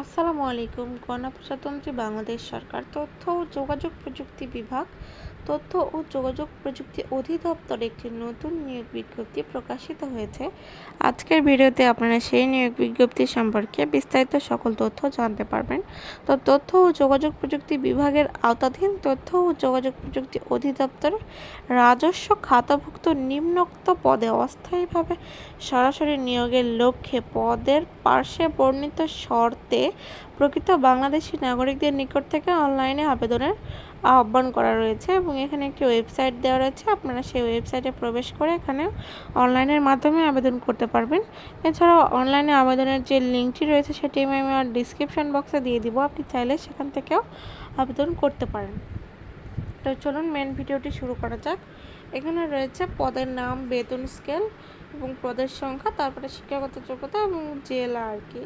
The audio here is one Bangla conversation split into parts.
আসসালামু আলাইকুম, গণপ্রজাতন্ত্রী বাংলাদেশ সরকার, তথ্য ও যোগাযোগ প্রযুক্তি বিভাগ। তথ্য ও যোগাযোগ প্রযুক্তি অধিদপ্তর একটি নতুন নিয়োগ বিজ্ঞপ্তি প্রকাশিত হয়েছে। আজকের ভিডিওতে আপনারা সেই নিয়োগ বিজ্ঞপ্তি সম্পর্কে বিস্তারিত সকল তথ্য জানতে পারবেন। তো তথ্য ও যোগাযোগ প্রযুক্তি বিভাগের আওতাধীন তথ্য ও যোগাযোগ প্রযুক্তি অধিদপ্তর রাজস্ব খাতাভুক্ত নিম্নোক্ত পদে অস্থায়ীভাবে সরাসরি নিয়োগের লক্ষ্যে পদের পার্শ্বে বর্ণিত শর্তে প্রকৃত বাংলাদেশি নাগরিকদের নিকট থেকে অনলাইনে আবেদনের আহ্বান করা রয়েছে এবং এখানে একটি ওয়েবসাইট দেওয়া রয়েছে। আপনারা সেই ওয়েবসাইটে প্রবেশ করে এখানে অনলাইনের মাধ্যমে আবেদন করতে পারবেন। এছাড়াও অনলাইনে আবেদনের যে লিঙ্কটি রয়েছে সেটি আমি আমার ডিসক্রিপশান বক্সে দিয়ে দিব। আপনি চাইলে সেখান থেকেও আবেদন করতে পারেন। তো চলুন মেন ভিডিওটি শুরু করা যাক। এখানে রয়েছে পদের নাম, বেতন স্কেল এবং পদের সংখ্যা, তারপরে শিক্ষাগত যোগ্যতা এবং জেলা আর কি।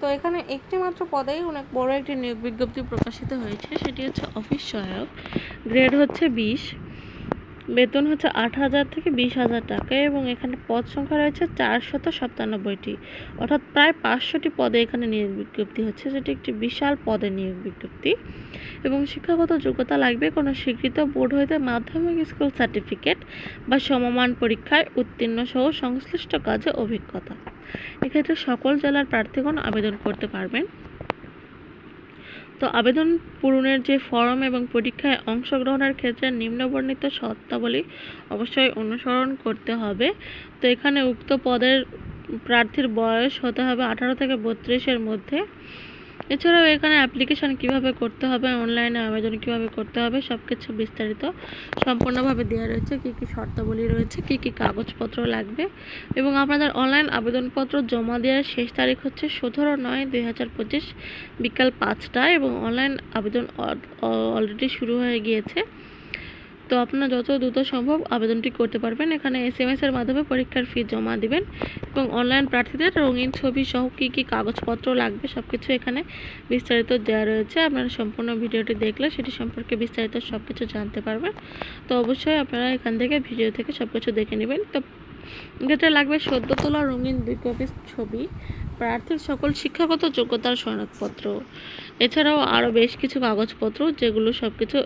তো এখানে একটি মাত্র পদেই অনেক বড় একটি নিয়োগ বিজ্ঞপ্তি প্রকাশিত হয়েছে। সেটি হচ্ছে অফিস সহায়ক। গ্রেড হচ্ছে বিশ। বেতন হচ্ছে আট হাজার থেকে বিশ হাজার টাকা এবং এখানে পদ সংখ্যা রয়েছে চারশত সাতানব্বইটি। অর্থাৎ প্রায় পাঁচশোটি পদে এখানে নিয়োগ বিজ্ঞপ্তি হচ্ছে। যেটি একটি বিশাল পদে নিয়োগ বিজ্ঞপ্তি। এবং শিক্ষাগত যোগ্যতা লাগবে কোনো স্বীকৃত বোর্ড হইতে মাধ্যমিক স্কুল সার্টিফিকেট বা সমমান পরীক্ষায় উত্তীর্ণ সহ সংশ্লিষ্ট কাজে অভিজ্ঞতা। এক্ষেত্রে সকল জেলার প্রার্থীগণ আবেদন করতে পারবেন। তো আবেদন পূরণের যে ফর্ম এবং পরীক্ষায় অংশগ্রহণের ক্ষেত্রে নিম্নবর্ণিত শর্তাবলী অবশ্যই অনুসরণ করতে হবে। তো এখানে উক্ত পদের প্রার্থীর বয়স হতে হবে আঠারো থেকে বত্রিশের মধ্যে। এছাড়াও এখানে অ্যাপ্লিকেশান কীভাবে করতে হবে অনলাইনে আবেদন কীভাবে করতে হবে সব কিছু বিস্তারিত সম্পূর্ণভাবে দেওয়া রয়েছে। কি কি শর্তাবলী রয়েছে, কি কি কাগজপত্র লাগবে এবং আপনাদের অনলাইন আবেদনপত্র জমা দেওয়ার শেষ তারিখ হচ্ছে সতেরো নয় দুই হাজার পঁচিশ বিকাল পাঁচটায় এবং অনলাইন আবেদন অলরেডি শুরু হয়ে গিয়েছে। তো আপনারা যত দ্রুত সম্ভব আবেদনটি করতে পারবেন। এখানে এস এম এর মাধ্যমে পরীক্ষার ফি জমা দেবেন এবং অনলাইন প্রার্থীদের রঙিন ছবি সহ কী কী কাগজপত্র লাগবে সব কিছু এখানে বিস্তারিত দেওয়া রয়েছে। আপনারা সম্পূর্ণ ভিডিওটি দেখলে সেটি সম্পর্কে বিস্তারিত সব কিছু জানতে পারবেন। তো অবশ্যই আপনারা এখান থেকে ভিডিও থেকে সব কিছু দেখে নেবেন। তো এক্ষেত্রে লাগবে সদ্য তোলা রঙিন দুই কপি ছবি, প্রার্থীর সকল শিক্ষাগত যোগ্যতার সনদপত্র। এছাড়াও আরও বেশ কিছু কাগজপত্র, যেগুলো সব কিছু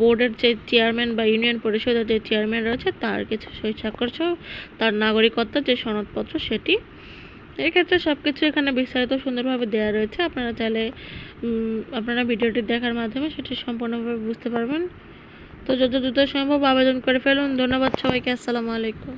বোর্ডের যে চেয়ারম্যান বা ইউনিয়ন পরিষদের যে চেয়ারম্যান রয়েছে, তার কিছু সই স্বাক্ষর সহ তার নাগরিকত্বের যে সনদপত্র সেটি। এক্ষেত্রে সব কিছু এখানে বিস্তারিত সুন্দরভাবে দেওয়া রয়েছে। আপনারা চাইলে আপনারা ভিডিওটি দেখার মাধ্যমে সেটি সম্পূর্ণভাবে বুঝতে পারবেন। তো যত দ্রুত সম্ভব আবেদন করে ফেলুন। ধন্যবাদ সবাইকে আসসালামু আলাইকুম।